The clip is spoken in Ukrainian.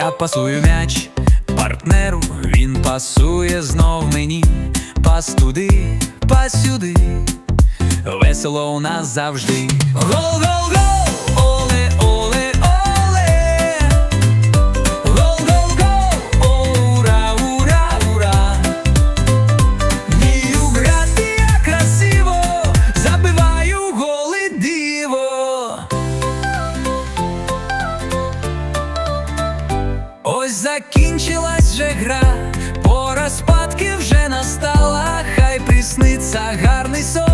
Я пасую м'яч партнеру, він пасує знов мені. Пас туди, пас сюди. Весело у нас завжди. Гол, гол, гол! Закінчилась же гра, пора спадки вже настала, хай присниться гарний сон.